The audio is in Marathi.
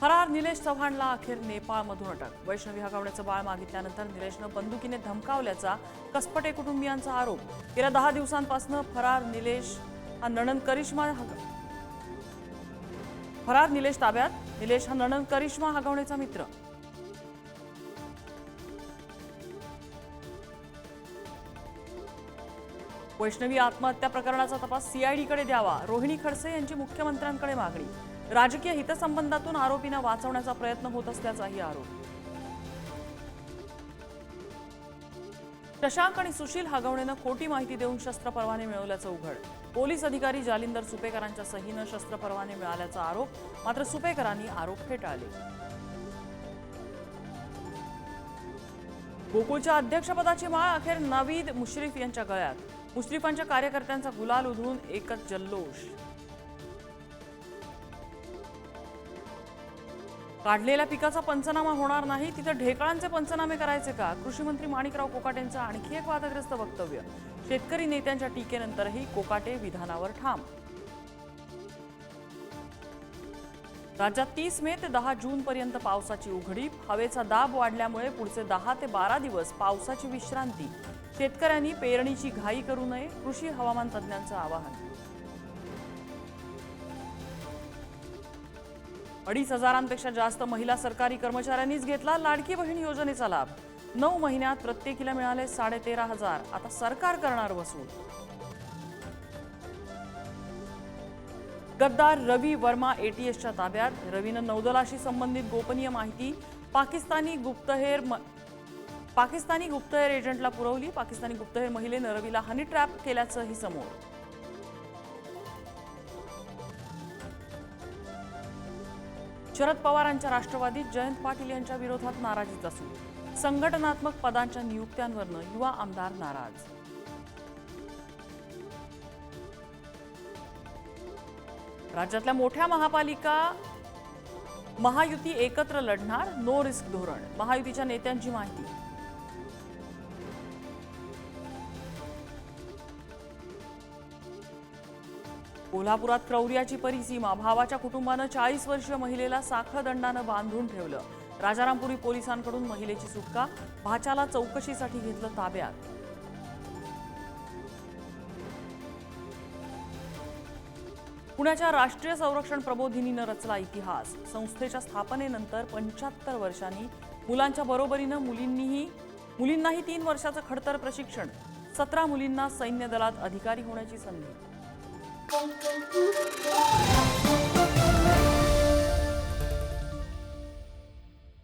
फरार निलेश चव्हाणला अखेर नेपाळमधून अटक. वैष्णवी हगवण्याचं बाळ मागितल्यानंतर निलेशनं बंदुकीने धमकावल्याचा कसपटे कुटुंबियांचा आरोप. गेल्या दहा दिवसांपासून फरार निलेश हा नणंद करिश्मा हग- फरार निलेश ताब्यात. निलेश हा नणंद करिश्मा हगवण्याचा मित्र. वैष्णवी आत्महत्या प्रकरणाचा तपास सीआयडीकडे द्यावा. रोहिणी खडसे यांची मुख्यमंत्र्यांकडे मागणी. राजकीय हितसंबंधातून आरोपींना वाचवण्याचा प्रयत्न होत असल्याचाही आरोप. शशांक आणि सुशील हगवणेनं खोटी माहिती देऊन शस्त्र परवाने मिळवल्याचं उघड. पोलीस अधिकारी जालिंदर सुपेकरांच्या सहीनं शस्त्र परवाने मिळाल्याचा आरोप मात्र सुपेकरांनी आरोप फेटाळले. गोकुळच्या अध्यक्षपदाची माळ अखेर नवीद मुश्रीफ यांच्या गळ्यात. मुश्रीफांच्या कार्यकर्त्यांचा गुलाल उधळून एकच जल्लोष. काढलेल्या पिकाचा पंचनामा होणार नाही तिथं ढेकळांचे पंचनामे करायचे का? कृषी मंत्री माणिकराव कोकाटेंचं आणखी एक वादग्रस्त वक्तव्य. शेतकरी नेत्यांच्या टीकेनंतरही कोकाटे विधानावर ठाम. राज्यात तीस मे ते दहा जून पर्यंत पावसाची उघडीप. हवेचा दाब वाढल्यामुळे पुढचे दहा ते बारा दिवस पावसाची विश्रांती. शेतकऱ्यांनी पेरणीची घाई करू नये कृषी हवामान तज्ज्ञांचं आवाहन. अडीच हजारांपेक्षा जास्त महिला सरकारी कर्मचाऱ्यांनीच घेतला लाडकी बहीण योजनेचा लाभ. नऊ महिन्यात प्रत्येकीला मिळाले साडे तेरा हजार. आता सरकार करणार वसूल. गद्दार रवी वर्मा एटीएसच्या ताब्यात. रवीनं नौदलाशी संबंधित गोपनीय माहिती पाकिस्तानी गुप्तहेर म- पाकिस्तानी गुप्तहेर एजंटला पुरवली. पाकिस्तानी गुप्तहेर महिलेनं रवीला हनी ट्रॅप केल्याचंही समोर. शरद पवारांच्या राष्ट्रवादीत जयंत पाटील यांच्या विरोधात नाराजीचा सूर संघटनात्मक पदांच्या नियुक्त्यांवरनं युवा आमदार नाराज. राज्यातल्या मोठ्या महापालिका महायुती एकत्र लढणार नो रिस्क धोरण. महायुतीच्या नेत्यांची माहिती. कोल्हापुरात क्रौर्याची परिसीमा भावाच्या कुटुंबानं चाळीस वर्षीय महिलेला साखळ दंडानं बांधून ठेवलं. राजारामपुरी पोलिसांकडून महिलेची सुटका भाच्याला चौकशीसाठी घेतलं ताब्यात. पुण्याच्या राष्ट्रीय संरक्षण प्रबोधिनीनं रचला इतिहास. संस्थेच्या स्थापनेनंतर पंच्याहत्तर वर्षांनी मुलांच्या बरोबरीनं मुलींनीही मुलींनाही तीन वर्षाचं खडतर प्रशिक्षण सतरा मुलींना सैन्य दलात अधिकारी होण्याची संधी. Boom, boom.